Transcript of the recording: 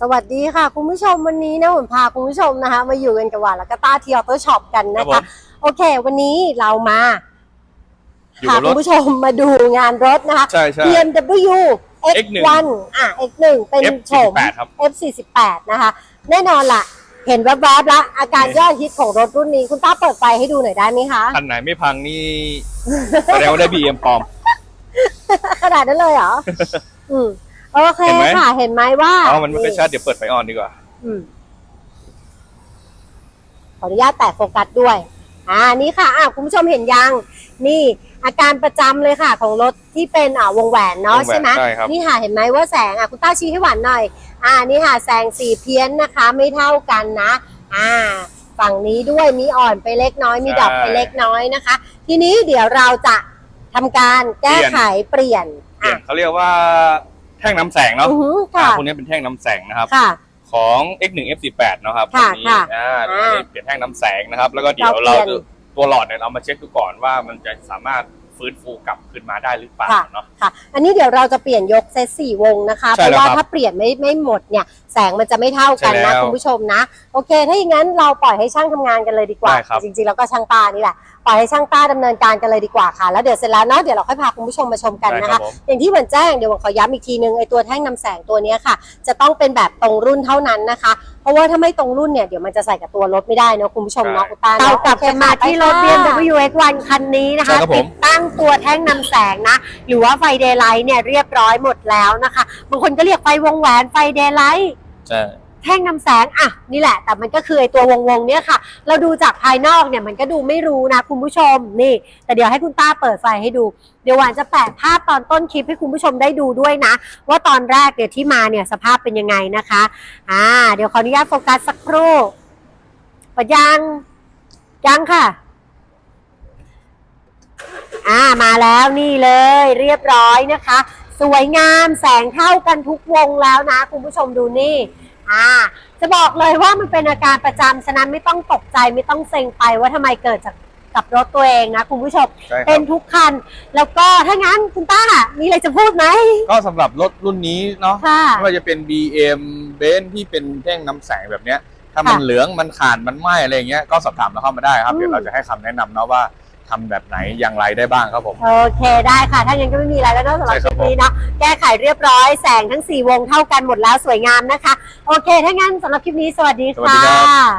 สวัสดีค่ะ คุณผู้ชมวันนี้นะผมพาคุณผู้ชมนะคะ มาอยู่กันกับหวานและก็ต้าที่ออโต้ช็อปกันนะครัคะ บผม โอเค วันนี้เรามาอยู่พากับรคุถณผู้ชมมาดูงานรถนะคะ ใช่ใช่ BMW X1 X1 อะ X1 เป็นโฉม F48 ครับ F48 นะคะ แน่นอนล่ะ เห็นแวบๆแล้วอาการยอดฮิตของรถรุ่นนี้ คุณต้าเปิดไฟให้ดูหน่อยได้ไหมคะ คันไหนไม่พังนี่แสดงว่าได้ BM ปลอม ขนาดนั้นเลยเหรอ อืม โอเคเห็นไหม ค่ะ เห็นไหมว่าอ๋อมันไม่ค่อยชัดเดี๋ยวเปิดไฟออนดีกว่า อืมขออนุญาตแตะโฟกัสด้วย อ่า นี่ค่ะอ่าคุณผู้ชมเห็นยัง นี่อาการประจำเลยค่ะ ของรถที่เป็นอ่าวงแหวนเนาะวงแหวนใช่ไหมใช่ครับ นี่ค่ะเห็นไหมว่าแสงอะคุณต้าชี้ให้หวานหน่อย อ่า นี่ค่ะแสงสีเพี้ยนนะคะ ไม่เท่ากันนะ อ่า ฝั่งนี้ด้วยมีอ่อนไปเล็กน้อย มีดับไปเล็กน้อยนะคะ ทีนี้เดี๋ยวเราจะทำการแก้ไขเปลี่ยนเปลี่ยอะนเขาเรียกว่า แท่งน้ำแสงเนาะอือหืออ่าค่ะพวกนี้เป็นแท่งน้ำแสงนะครับ ค่ะ ของ X1 F18 นะครับค่ะตัวนี้ค่ะอ่าอ่าเปลี่ยนแท่งน้ำแสงนะครับ แล้วก็เดี๋ยวเราเราเปลี่ยนจะตัวหลอดเนี่ยเรามาเช็คดูก่อนว่ามันจะสามารถ ฟื้นฟูกลับขึ้นมาได้หรือเปล่าค่ะเนาะ ค่ะ อันนี้เดี๋ยวเราจะเปลี่ยนยกเซตสี่วงนะคะ เพใช่ราะแล้วว่าครับถ้าเปลี่ยนไม่ไม่หมดเนี่ย แสงมันจะไม่เท่ากันใช่แล้นะวคุณผู้ชมนะ โอเค ถ้าอย่างนั้นเราปล่อยให้ช่างทำงานกันเลยดีกว่า ได้ครับ จริงๆแล้วก็ช่างตานี่แหละ ปล่อยให้ช่างตาดำเนินการกันเลยดีกว่าค่ะ แล้วเดี๋ยวเสร็จแล้วเนาะ เดี๋ยวเราค่อยพาคุณผู้ชมมาชมกันได้นะครัคะ บผม อย่างที่เหมือนแจ้งเดี๋ยวผมขอย้ำอีกทีนึงไอตัวแท่งนำแสงตัวเนี้ยค่ะ จะต้องเป็นแบบตรงรุ่นเท่านั้นนะคะ เพราะว่าถ้าไม่ตรงรุ่นเนี่ยเดี๋ยวมันจะใส่กับตัวรถไม่ได้เนอะคุณผู้ชมเนาะใช่ อุตาเรากลับกันมาที่รถ BMW X1 คันนี้นะคะใช่ครับผม ติด ตั้งตัวแท่งนำแสงนะ หรือว่าไฟเดย์ไลท์เนี่ยเรียบร้อยหมดแล้วนะคะ บางคนก็เรียกไฟวงแหวนไฟเดย์ไลท์ใช่แท่งนำแสงอะนี่แหละ แต่มันก็คือไอตัววงวงๆเนี่ยค่ะ เราดูจากภายนอกเนี่ยมันก็ดูไม่รู้นะคุณผู้ชมนี่ แต่เดี๋ยวให้คุณต้าเปิดไฟให้ดู เดี๋ยวหวานจะแปะภาพตอนต้นคลิปให้คุณผู้ชมได้ดูด้วยนะ ว่าตอนแรกเนี่ยที่มาเนี่ยสภาพเป็นยังไงนะคะอ่าเดี๋ยวขออนุญาตโฟกัสสักครู่ปัดยังยังค่ะ อ่ามาแล้วนี่เลยเรียบร้อยนะคะ สวยงามแสงเท่ากันทุกวงแล้วนะ คุณผู้ชมดูนี่อ่าจะบอกเลยว่ามันเป็นอาการประจำฉะนั้นไม่ต้องตกใจไม่ต้องเซ็งไปว่าทำไมเกิดจากกับรถตัวเองนะคุณผู้ชมใช่คเป็รันบทุกคัน แล้วก็ถ้างั้นคุณต้ามีอะไรจะพูดไหมก็สำหรับรถรุ่นนี้เนาะค่ะ ไม่ว่าจะเป็น BM เบนที่เป็นแท่งน้ำแสงแบบเนี้ย ถ้ามันค่ะเหลืองมันขาดมันไหม้อะไรอย่างเงี้ยก็สอบถามเราเข้ามาได้ครับอืมเดี๋ยวเราจะให้คำแนะนำเนาะว่า ทำแบบไหนอย่างไรได้บ้างครับผม โอเคได้ค่ะ ถ้างั้นก็ไม่มีอะไรแล้วเนอะสำหรับใช่คครัลิบปนี้เนาะแก้ไขเรียบร้อยแสงทั้ง 4 วงเท่ากันหมดแล้วสวยงามนะคะ โอเค ถ้างั้นสำหรับคลิปนี้สวัสดีสวัสดีค่ะ ครับ